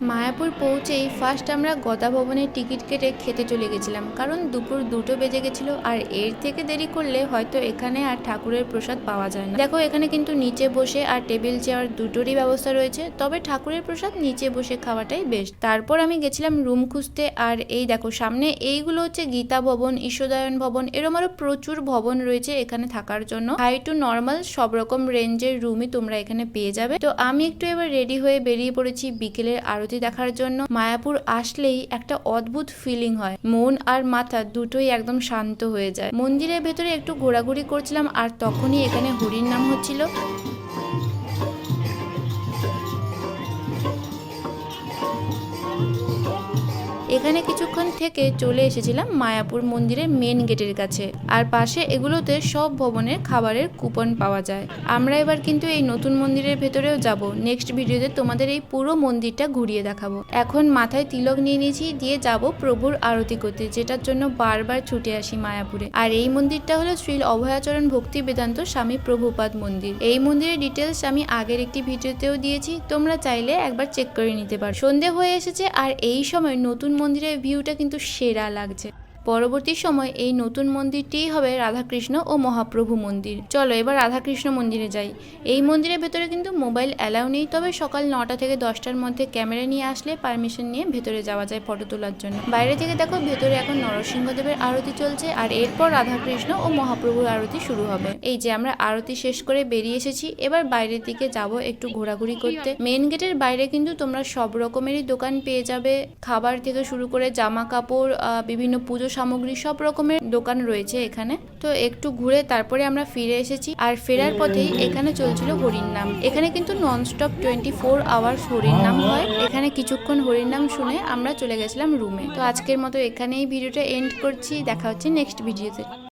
মায়াপুর পৌঁছেই ফার্স্ট আমরা গদা ভবনের টিকিট কেটে খেতে চলে গেছিলাম। কারণ দুপুর দুটো বেজে গেছিল আর এর থেকে দেরি করলে হয়তো এখানে আর ঠাকুরের প্রসাদ পাওয়া যায় না। দেখো, এখানে কিন্তু নিচে বসে আর টেবিল, চেয়ার দুটোরই ব্যবস্থা রয়েছে। তবে ঠাকুরের প্রসাদ নিচে বসে খাওয়াটাই বেশ তারপর আমি গেছিলাম রুম খুঁজতে আর এই দেখো, সামনে এইগুলো হচ্ছে গীতা ভবন ঈশ্বদায়ন ভবন, এরম আরও প্রচুর ভবন রয়েছে এখানে থাকার জন্য। হাই টু নর্মাল সব রকম রেঞ্জের রুমই তোমরা এখানে পেয়ে যাবে। তো আমি একটু এবার রেডি হয়ে বেরিয়ে পড়েছি। বিকেলের আরতি দেখার জন্য মায়াপুর আসলেই একটা অদ্ভুত ফিলিং হয়। মন আর মাথা দুটোই একদম শান্ত হয়ে যায়। মন্দিরের ভেতরে একটু ঘোরাঘুরি করছিলাম আর তখনই এখানে হরির নাম হচ্ছিল এখানে কিছুক্ষণ থেকে চলে এসেছিলাম মায়াপুর মন্দিরের মেন গেটের কাছে। আর পাশে এগুলোতে সব ভবনের খাবারের কুপন পাওয়া যায়। আমরা এবার কিন্তু এই নতুন মন্দিরের ভেতরেও যাব। নেক্সট ভিডিওতে তোমাদের এই পুরো মন্দিরটা ঘুরিয়ে দেখাবো। এখন মাথায় তিলক নিয়ে নিয়েছি, দিয়ে যাব প্রভুর আরতি করতে, যেটার জন্য বারবার ছুটে আসি মায়াপুরে। আর এই মন্দিরটা হলো শ্রী অভয়াচরণ ভক্তি বেদান্ত স্বামী প্রভুপাদ মন্দির। এই মন্দিরের ডিটেলস আমি আগের একটি ভিডিওতেও দিয়েছি, তোমরা চাইলে একবার চেক করে নিতে পারো। সন্ধে হয়ে এসেছে, আর এই সময় নতুন মন্দিরের ভিউটা কিন্তু সেরা লাগছে। পরবর্তী সময় এই নতুন মন্দিরটিই হবে রাধাকৃষ্ণ ও মহাপ্রভু মন্দির। চলো এবার রাধাকৃষ্ণ মন্দিরে যাই। এই মন্দিরের ভেতরে কিন্তু মোবাইল অ্যালাউ নেই, তবে সকাল নটা থেকে দশটার মধ্যে ক্যামেরা নিয়ে আসলে পারমিশন নিয়ে ভেতরে যাওয়া যায় ফটো তোলার জন্য। বাইরে থেকে দেখো, ভেতরে এখন নরসিংহদেবের আরতি চলছে আর এরপর রাধাকৃষ্ণ ও মহাপ্রভুর আরতি শুরু হবে। এই যে আমরা আরতি শেষ করে বেরিয়ে এসেছি, এবার বাইরের দিকে যাব একটু ঘোরাঘুরি করতে। মেন গেটের বাইরে কিন্তু তোমরা সব রকমেরই দোকান পেয়ে যাবে। খাবার থেকে শুরু করে জামা কাপড় বিভিন্ন পুজো সামগ্রী সব রকমের দোকান রয়েছে এখানে। তো একটু ঘুরে তারপরে আমরা ফিরে এসেছি। আর ফেরার পথেই এখানে চলছিল হরির নাম। এখানে কিন্তু ননস্টপ টোয়েন্টি ফোর আওয়ার্স হরির নাম হয়। এখানে কিছুক্ষণ হরির নাম শুনে আমরা চলে গেছিলাম রুমে তো আজকের মতো এখানেই ভিডিওটা এন্ড করছি। দেখা হচ্ছে নেক্সট ভিডিওতে